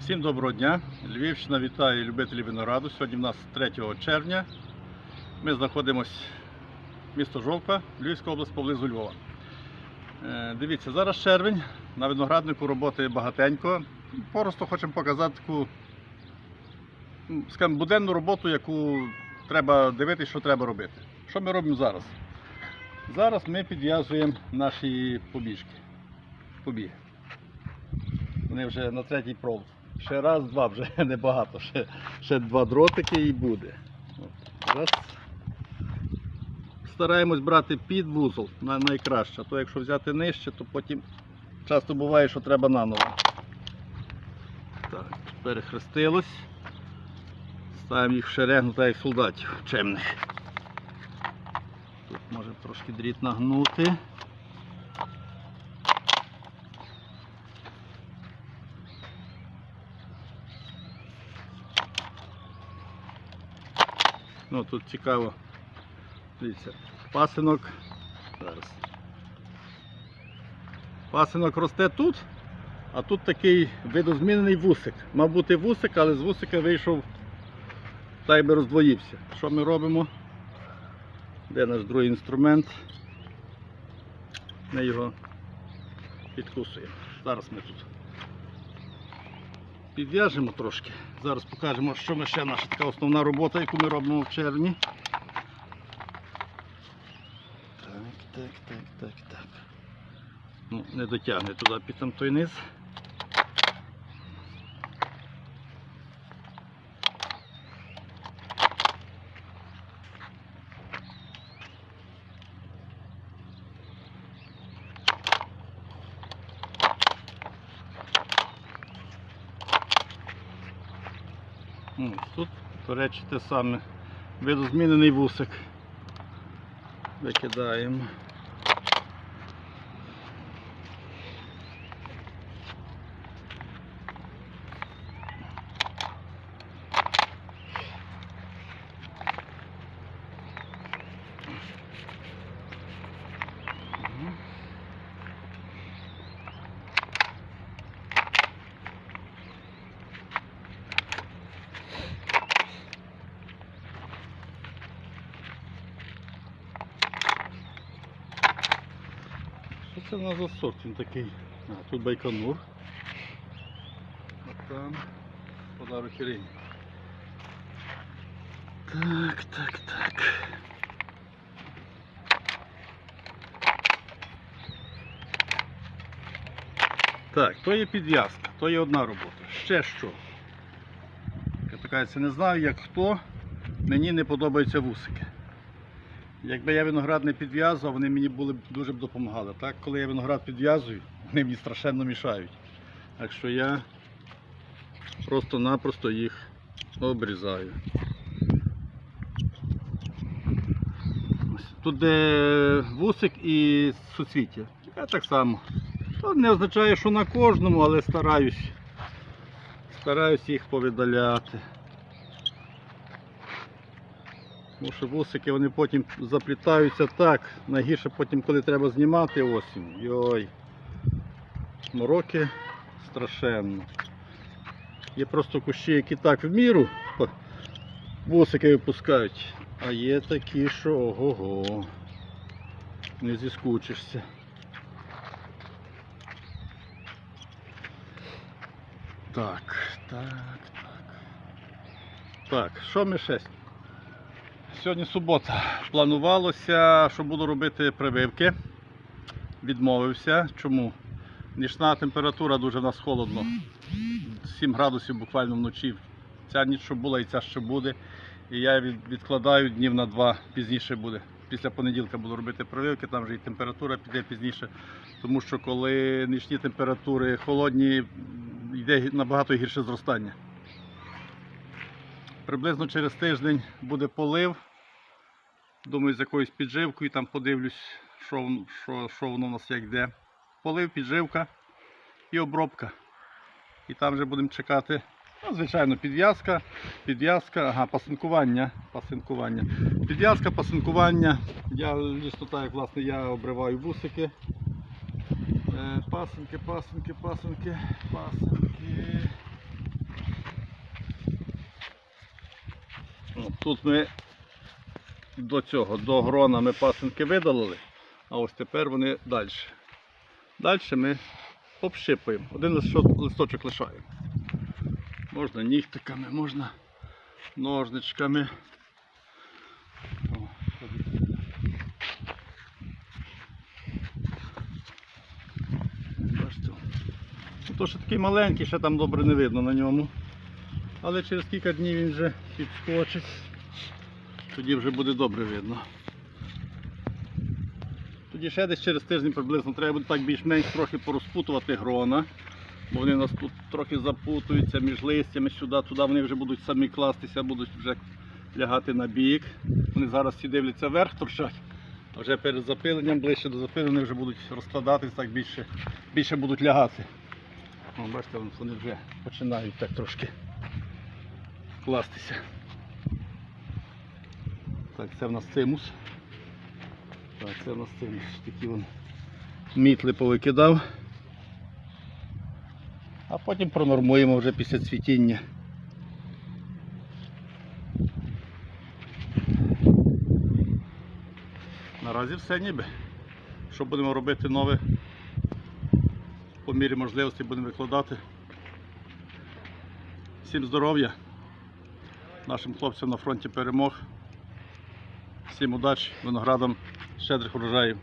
Всім доброго дня. Львівщина вітає любителів винограду. Сьогодні в нас 3 червня. Ми знаходимося в місто Жовка, Львівська область поблизу Львова. Е, Дивіться, зараз червень, на винограднику роботи багатенько. Просто хочемо показати таку скажімо, буденну роботу, яку треба дивитися, що треба робити. Що ми робимо зараз? Зараз ми підв'язуємо наші побіжки. Побіги. Вони вже на третій провод. Ще раз, два, вже небагато. Ще, ще два дротики і буде. Раз. Стараємось брати під вузол на найкраще. То якщо взяти нижче, то потім часто буває, що треба наново. Так, перехрестилось. Ставимо їх в шеренгу, так як солдатів чемних. Тут може трошки дріт нагнути. Ну тут цікаво. Дивіться, пасинок. Зараз. Пасинок росте тут, а тут такий видозмінений вусик. Мав бути вусик, але з вусика вийшов так би роздвоївся. Що ми робимо? Де наш другий інструмент? Ми його підкусуємо. Зараз ми тут підв'яжемо трошки. Зараз покажемо, що ми ще наша така основна робота, яку ми робимо в червні. Так, так, так, так, так. Ну, не дотягне туди під там той низ. Ну, Тут, до речі, те саме. Видозмінений вусик. Викидаємо. Це в нас за сорт? Він такий. А, тут байконур. А там подарок Ірині. Так, так, так. Так, то є підв'язка, то є одна робота. Ще що? Я така, не знаю, як хто. Мені не подобаються вусики. Якби я виноград не підв'язував, вони мені були дуже б допомагали. Так, коли я виноград підв'язую, вони мені страшенно мішають. Так що я просто-напросто їх обрізаю. Тут де вусик і суцвіття. Я так само. То не означає, що на кожному, але стараюсь. Стараюсь їх повидаляти. Тому що вусики вони потім заплітаються так. Найгірше потім, коли треба знімати осінь. Йой. Мороки страшенно. Є просто кущі, які так в міру вусики випускають. А є такі, що ого-го. Не зіскучишся. Так, так, так. Так, що ми ще? Сьогодні субота. Планувалося, що буду робити прививки. Відмовився. Чому? Нічна температура дуже в нас холодно. 7 градусів буквально вночі. Ця ніч що була і ця ще буде. І я відкладаю днів на два пізніше буде. Після понеділка буду робити прививки, там вже і температура піде пізніше. Тому що коли нічні температури холодні, йде набагато гірше зростання. Приблизно через тиждень буде полив. Думаю, з якоюсь підживкою там подивлюсь, що що, що воно у нас як де. Полив, підживка і обробка. І там вже будемо чекати. Ну, Звичайно, підв'язка, підв'язка, ага, пасинкування. пасинкування. Підв'язка, пасинкування. Я лісно так власне, я обриваю бусики. Е, пасинки, пасинки, пасинки, пасинки. Ну, тут ми до цього, до грона ми пасинки видалили, а ось тепер вони далі. Далі ми обшипуємо. Один листочок- лишаємо. Можна нігтиками, можна ножничками. То, що такий маленький, ще там добре не видно на ньому. Але через кілька днів він вже підскочить. Тоді вже буде добре видно. Тоді ще десь через тиждень приблизно треба буде так більш-менш трохи порозпутувати грона. Бо вони у нас тут трохи запутуються між листями сюди, туди вони вже будуть самі кластися, будуть вже лягати на бік. Вони зараз всі дивляться вверх, торчать. А вже перед запиленням, ближче до запилення вони вже будуть розкладатись, так більше, більше будуть лягати. О, бачите, вони вже починають так трошки кластися. Так, це в нас цимус. Так, це в нас цимус. Такі вон мітли повикидав. А потім пронормуємо вже після цвітіння. Наразі все ніби. Що будемо робити нове? По мірі можливості будемо викладати. Всім здоров'я, нашим хлопцям на фронті перемог. Всім удачі, виноградам, щедрих урожаїв.